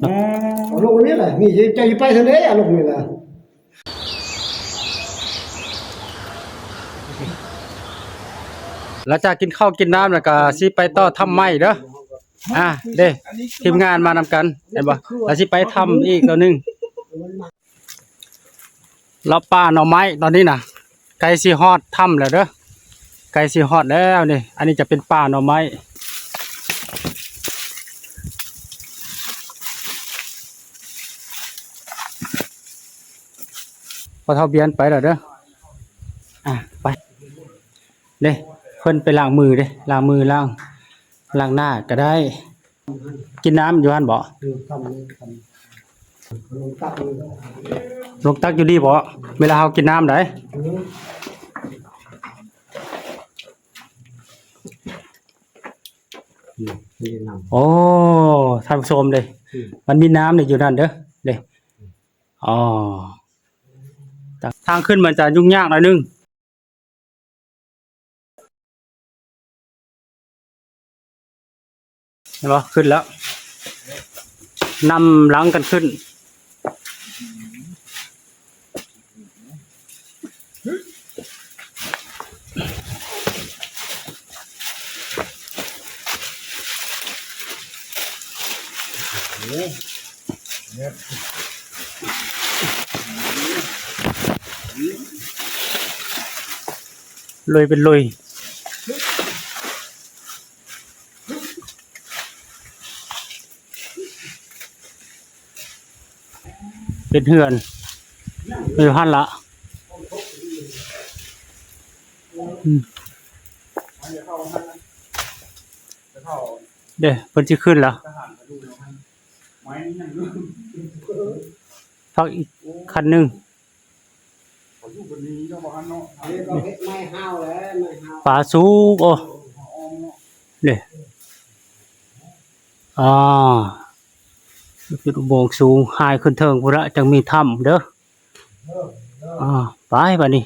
เอาลงนี่แหละมีใจไปทะเลเอาลงนี่แหละหลังจากกินข้าวกินน้ำแล้วก็สิไปต่อทำไม้เด้ออะเด้ทีมงานมานำกันเห็นบ่แล้วสิไปทำอีกตัวหนึงเราป่าหน่อไม้ตอนนี้น่ะไก่สิฮอดถ้ำแล้วเด้อไก่สิฮอดแล้วนี่ อันนี้จะเป็นป่าหน่อไม้ พอเท่าเบียนไปแล้วเด้ออะไปเด้เพิ่นไปล้างมือเด้ล้างมือล้างล้างหน้าก็ได้ กินน้ำอยู่หั่นบ่คือทำนี่ทำลงตักลยลงตักอยู่ดีบ่เวลาเฮากินน้ำได้นี่นำโอ้ท่านผู้ชมเลยมันมีน้ำเนี่ยอยู่นั่นเด้อเด้อ๋อ ทางขึ้นมันจะยุ่งยากหน่อยนึงเห็นปะขึ้นแล้วนำหลังกันขึ้น ลุยเป็นลุยเป็นเหือนอยู่หันละอืมเด้เพิ่นสิขึ้นแล้วพักอีกคันหนึ่ง นี่ก็เฮ็ดไม้ห้าวแล้วไม้ห้าวป่าสูงโอ้เนี่ยอ่าเป็นอุโบงค์สูงหายขึ้นเทิงพุระจังมีถ้ำเด้ออ่าไปบัดนี้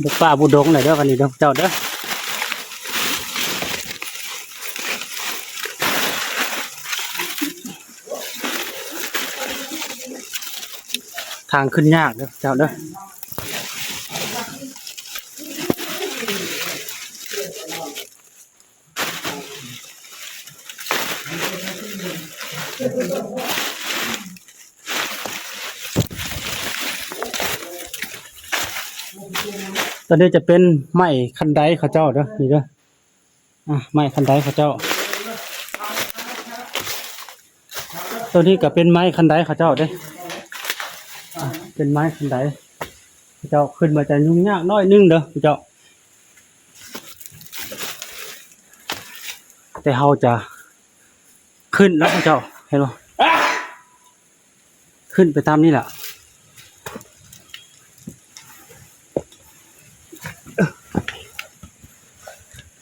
เด็กป่าบุดงหน่อยเด้อบัดนี้เด้อเจ้าเด้อ ทางขึ้นยากเด้อเจ้าเด้อตอนนี้จะเป็นไม้คันไดเขาเจ้าเด้อนี่เด้ออะไม้คันไดเขาเจ้า ตัวนี้ก็เป็นไม้คันไดเขาเจ้าเด้อ เป็นไม้คันไดเขาเจ้าขึ้นมาจะยุ่งยากน้อยนึงเด้อเขาเจ้า แต่เฮาจะขึ้นแล้วเขาเจ้าเห็นบ่ขึ้นไปตามนี่แหละ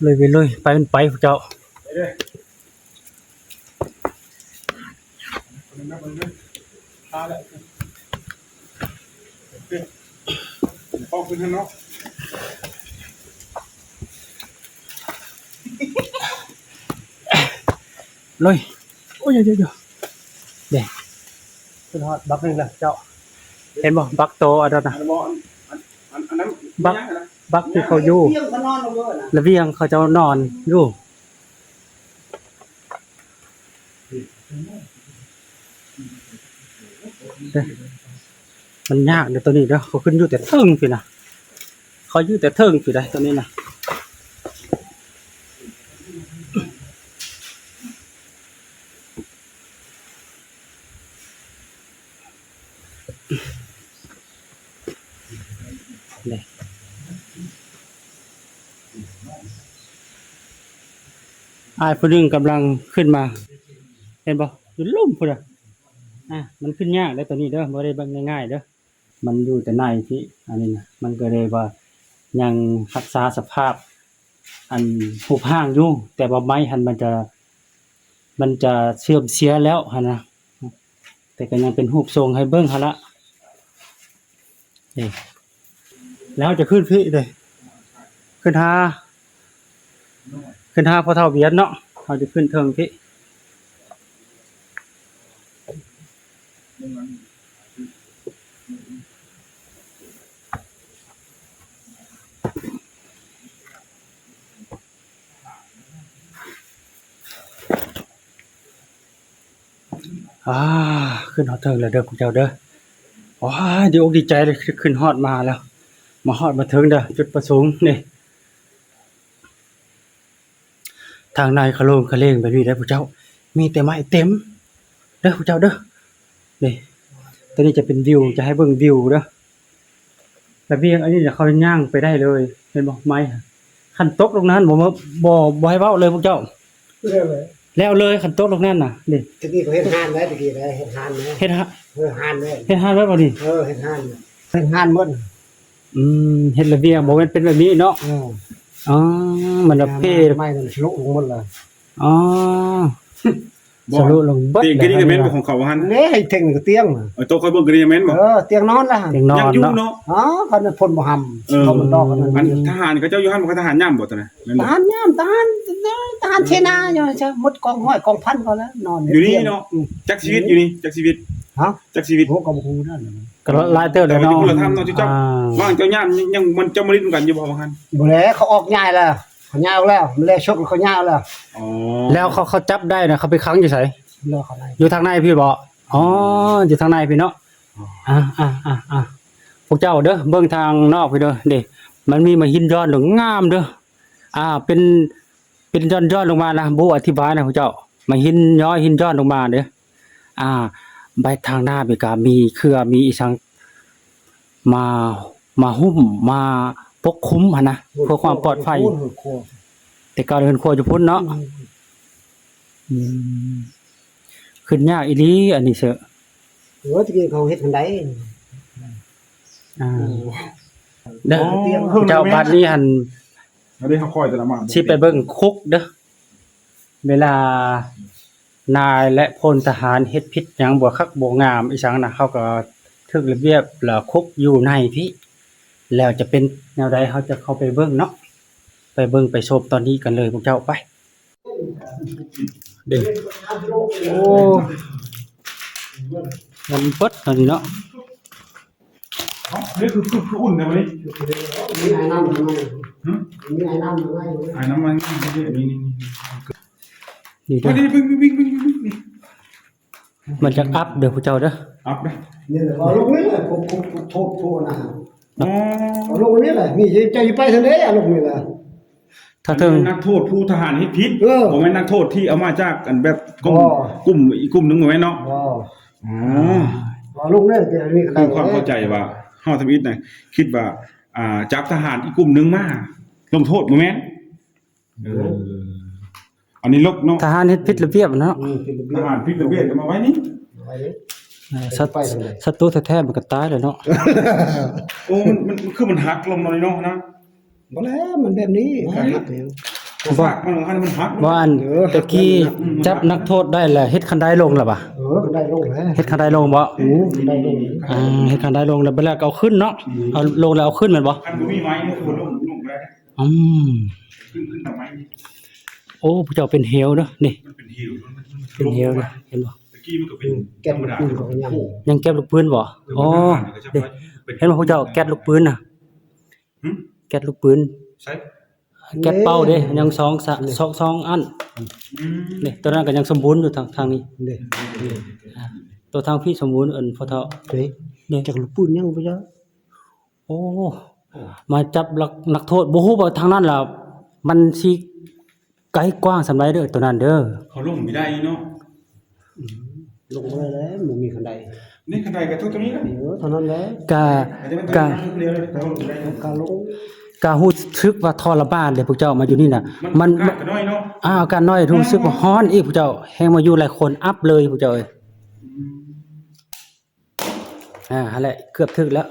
เลยไปเลยไปมันไปพวกเจ้าไปเลย พ่อขึ้นข้างนอกเลยโอ้ยเดี๋ยวเดี๋ยวเดี๋ยวเด็กขึ้นฮอดบักหนึงแล้วเจ้า เห็นบ่บักโตอันนั้นนะอันนั้นอันอันอันนั้นบักบักที่เขาอยู่เที่ยงเขานอนลงเลยนะระเบียงเขาเจ้านอนอยู่เด้อ มันยากเดี๋ยวตัวนี้เด้อเขาขึ้นอยู่แต่เทิงพี่นะเขาอยู่แต่เทิงพี่ได้ตัวนี้นะเนี่ยอายผู้นึงกำลังขึ้นมา เห็นปะอยู่ลุ่มพุ่นอะอะมันขึ้นยากได้อตัวนี้เด้อบ่ได้เบิ่งง่ายๆเด้อ มันอยู่แต่ในที่อันนี้นะมันก็เลยว่ายังรักษาสภาพ อันหูพห้างอยู่แต่ว่าไม้หันมันจะมันจะเสื่อมเสียแล้วหั่นะแต่ก็ยังเป็นรูปทรงให้เบิ่งหั่นละนี่แล้วจะขึ้นพี่เลยขึ้นหาขึ้นหาพอเท่าเบียดเนาะเราจะขึ้นเทิงพี่ เห็นบ่บักโตอันนั้นนะบักที่เขาอยู่ระเบียงเขาเจ้านอนอยู่ อันนั้นอันนั้น ระเบียงเขาเจ้านอนอยู่ อันอันอันนั้น แล้วเวลาเขาขึ้นมา อ่าขึ้นฮอดเทิงแล้วเด้อพวกเจ้าเด้อว้าดีอกดีใจเลยขึ้นฮอดมาแล้ว มาฮอดมาถึงเด้อจุดประสงค์นี่ทางในเขาโลงขาเลงแบบนี้ได้อพวกเจ้า มีแต่ไม้เต็มเด้อพวกเจ้าเด้อนี่ตัวนี้จะเป็นวิวจะให้เบิ่งวิวเด้อระเบียงอันนี้จะเขาย่างไปได้เลยเห็นบ่ไม้คันตกตรงนั้นบ่มาบ่บ่ให้เว้าเลยพวกเจ้าเรื่อ แล้วเลยคันตกตรงนั้นน่ะนี่ตะกี้เขาเฮ็ดหานได้ตะกี้ได้เฮ็ดหานนะเฮ็ดฮะเออหานได้เฮ็ดฮาดไว้บ่นี่เออเฮ็ดหานเฮ็ดหานหมดอืมเฮ็ดระเบียงบ่แม่นเป็นแบบนี้เนาะเอออ๋อมันละเพไม่มันลุกลงหมดเลยอ๋อ สรุปลงเบิดเตียงกระดิ่งกระเมนของเขาว่าหันนี่ให้เท่งกับเตียงเออโต๊ะคอยเบิ่งกระดิ่งกระเมนบ่เออเตียงนอนล่ะเตียงนอยังนอยู่เนาะเนาะอ๋อคันพ่นบ่หำเออเขามันดอกกันอันทหารเขาเจ้าอยู่หันบ่ทหารย่ํบ่ตอนนั้นแม่นทบ่หารยามทหารทหารเชนาอยู่ใช่หมดกองห้อยกองพันเขาแล้วนอนอยู่นี่เนาะจักชีวิตอยู่นี่จักชีวิตฮะจักชีวิตโหกับฮูนั่นก็หลายเติบแล้วเนาะแต่ว่าอยู่คนละถ้ำเนาะที่เจ้าอ่ว่างเจ้าย่ามยังมันเจ้ามาลิ้นกันอยู่บ่ว่าหันบ่แล้วเขาออกง่ายแล้ว เขาย่าวแล้วมันแล้วชกเขาย่าวแล้วอ๋อแล้วเขาเขาจับได้นะเขาไปขังอยู่ไสเลิกเขาได้อยู่ทางในพี่บ่อ๋ออยู่ทางในพี่เนาะอ่าอ่าอ่าอ่าพวกเจ้าเด้อเบิ่งทางนอกพี่เด้อเด้มันมีมาหินย้อนหลงงามเด้ออ่า เป็นเป็นย้อนย้อนลงมานะบ่อธิบายนะพวกเจ้ามาหินย้อยหินย้อนลงมาเด้ออ่าใบทางหน้ามีก็มีเครือมีอีสังมามาหุ้มมา ปกคลุมหั่นนะเพื่อความปลอดภัยแต่ก็เดินครัวอยู่พุ่นเนาะอืมขึ้นยากอีหลีอันนี้เสอะเออตะกี้เขาเฮ็ดกันได้อ่าเด้อเตียงเจ้าบัดนี้หันแล้วได้เขาคอยแต่ละมาสิไปเบิ่งคุกเด้อเวลานายและพลทหารเฮ็ดผิดหยังบ่คักบ่งามอีสังน่ะเขาก็ถึกระเบียบแล้วคุกอยู่ในพี่ แล้วจะเป็นแนวใดเขาจะเข้าไปเบิ่งเนาะไปเบิ่งไปชมตอนนี้กันเลยพวกเจ้าไปเด้อโอ้มันเบิดตอนนี้เนาะนี่คือคือคืออุ่นนะวันนี้มีไอ้น้ำอยู่ไหนมีไอ้น้ำอยู่ไหนไอ้น้ำมันนี่นี่นี่นี่นี่เด้อนี่วิ่งวิ่งวิ่งวิ่งนี่มันจะอัพเด้อพวกเจ้าเด้ออัพเลยนี่แหละเอาลูกนี่แหละผมผมผมโทษโทษนะอ๋อเอา ลูกนี่แหละมีจะจะไปทางไหนเอาลูกนี่แหละถ้าถึงนักโทษผู้ทหารฮิตพิษเออผมเป็นนักโทษที่เอามาจากกันแบบกลุ่มอ๋อกลุ่มอีกกลุ่มหนึงไว้เนาะว้าวอ๋อเอาลูกนี่จะมีใครคือความเข้าใจว่าเฮาทำอิฐน่ะคิดว่า อ่าจับทหารอีกกลุ่มหนึงมาลงโทษบ่แม่นเอออันนี้ลกเนาะทหารเฮ็ดผิดระเบียบเนาะอืมเป็นระทเบียบหารพิษระเบียบจะมาไว้นี่ ไว้นี่ศัตไปทางไหนศัตรูแท้ๆมันก็ตายแล้วเนาะโอ้มันมันมันคือมันหักลงหน่อยเนาะนะบ่แล้วมันแบบนี้การหักเองบ่ฝากมันหันมันหักบ่อันตะกี้จับนักโทษได้แล้วเฮ็ดคันไดลงแล้วบ่เออก็ได้ลงแล้วเฮ็ดคันไดลงบ่อืมได้ลงอ่าเฮ็ดคันไดลงแล้วไปแล้วก็เอาขึ้นเนาะเอาลงแล้วเอาขึ้นแม่นบ่คันบ่มีไม้นี่คือบ่ลงลงแล้วอืมขึ้นขึ้นทำไมนี่โอ้ผู้เจ้าเป็นเหวเด้อนี่มันเป็นหิวมันมันเป็นเหวเด้อเห็นบ่ตะ กี้มันก็เป็นแก้ธรรมดาปืนของยังยังเก็บลูกปืนบ่อ๋อเด้เห็นบ่ผู้เจ้าแก๊สลูกปืนน่ะหึแก๊สลูกปืนใช่แก๊สเป้าเด้ยังสองสะสองสองอันอืมนี่ตัวนั้นก็ยังสมบูรณ์อยู่ทางทางนี้เด้ตัวทางพี่สมบูรณ์อันพอเท่าเด้นี่จากลูกปืนยังบ่จ้ะโอ้มาจับนักนักโทษบ่ฮู้ว่าทางนั้นล่ะมันสิไกลกว้างสำไรเด้อตัวนั้นเด้อเขาลงไม่ได้เนาะ ลงมาแล้วมันมีคันใดนี่คันใดกับทุกตรงนี้นะเออเท่านั้นแหละกะอาจจะเป็นกะเรียวเลยเขาลงไม่ได้การลงกะฮู้สึกว่าทรมานเด้อพวกเจ้ามาอยู่นี่น่ะ มัมันนกล้ากันน้อยเนาะอ้าวการน้อยรู้สึกว่าฮ้อนอีกพวกเจ้าแฮงมาอยู่หลายคนอัพเลยพวกเจ้าเอ้ยอ่าหั่นแหละเกือบถึงแล้ว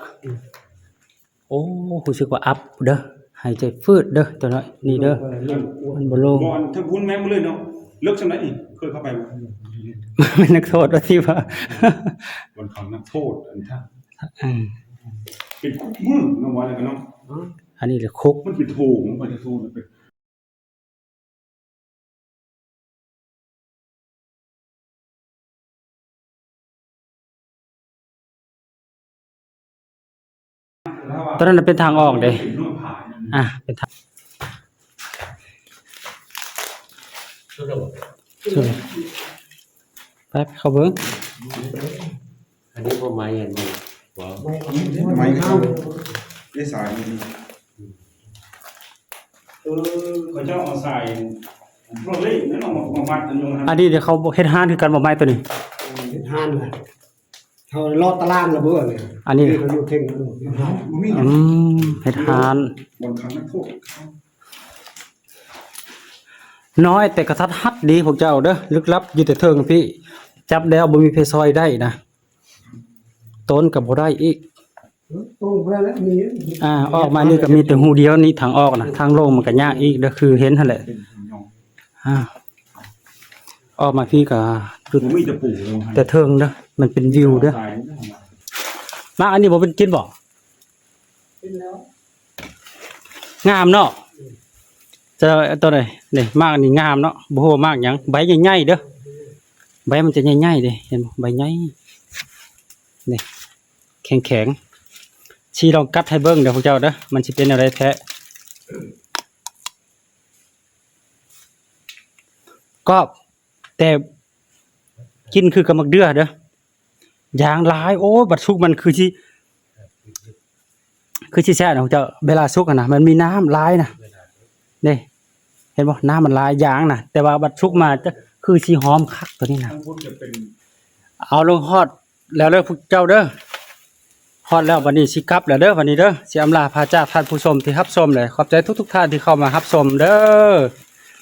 โอ้รู้สึกว่าอัพเด้อหายใจฟืดเด้อตัวน้อยนี่เด้อมันบ่ลงบอลทั้งพุ้นแม่งมาเลยเนาะเลิกสมัยนี่เคยเข้าไปบ่ เป็นนักโทษว่าที่ว่าบนของนักโทษอันท่าเป็นคุกมือน้องวายอะไรกันน้องอันนี้เลยคุกมันเป็นถูงมันเป็นโทษเป็นตอนนั้นเป็นทางออกเลยอะ เป็นทางสุดแล้ว ไปเข้าเบิ่งอันนี้พอไม้อันนี้ว้าวไม่เข้าได้สายมันเออเขาเจ้าเอาใส่โรเล่นั่นเอามามัดอันยงอันนี้เดี๋ยวเขาเฮ็ดห้านคือกันบ่ไม้ตัวนี้เป็นห้านเลยเขาลอดตารางระเบ้อเลยอันนี้เขาอยู่เท่งอยู่ห้านบ่มีอืมเฮ็ดห้านบนครั้งนักโทษ น้อยแต่กระทัดฮัดดีพวกเจ้าเด้อลึกลับอยู่แต่เทิงพี่ จับแล้วบ่มีเพซอยได้นะต้นก็บ่ได้อีกตรงไปแล้วมีอ่าออกมานี่ก็มีแต่หูเดียวนี่ทางออกนะทางลงมันก็ยากอีกเด้อคือเห็นหั่นแหละเป็นยองอ่าออกมาพี่ก็จุดบ่มีแต่ปู่เลยแต่เทิงเด้อมันเป็นวิวเด้อมาอันนี้บ่เป็นกินบ่เป็นแล้วงามเนาะ จะตัวไหนนี่มากนี่งามเนาะบ่ฮู้ว่ามากหยังใบใหญ่ๆเด้อใบมันจะใหญ่ๆเด้เห็นบ่ใบใหญ่นี่แข็งๆชีลองกัดให้เบิ่งเด้อพวกเจ้าเด้อมันสิเป็นอะไรแท้ก็แต่กินคือกับมักเดือเด้อยางหลายโอ้บัดสุกมันคือสิคือสิแซ่นะพวกเจ้าเวลาสุกอะนะมันมีน้ำหลายนะ นี่เห็นบ่น้ำมันหลายยางนะแต่ว่าบัดสุกมาจะคือสิหอมคักตัวนี้นะทางพุทธจะเป็นเอาลงฮอดแล้วเด้อพวกเจ้าเด้อฮอดแล้ววันนี้สิกลับแล้วเด้อวันนี้เด้อสิอำลาพาจากท่านผู้ชมที่รับชมเลยขอบใจทุกๆท่านที่เข้ามารับชมเด้อ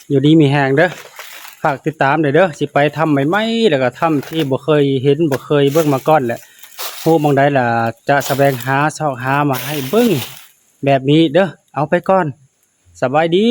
อยู่ดีมีแหงเด้อฝากติดตามเด้อเด้อสิไปทำใหม่ๆแล้วก็ทำที่บ่เคยเห็นบ่เคยเบิ่งมาก่อนแหละผู้มองใดล่ะจะแสวงหาซอกหามาให้เบิ่งแบบนี้เด้อเอาไปก่อน สบายดี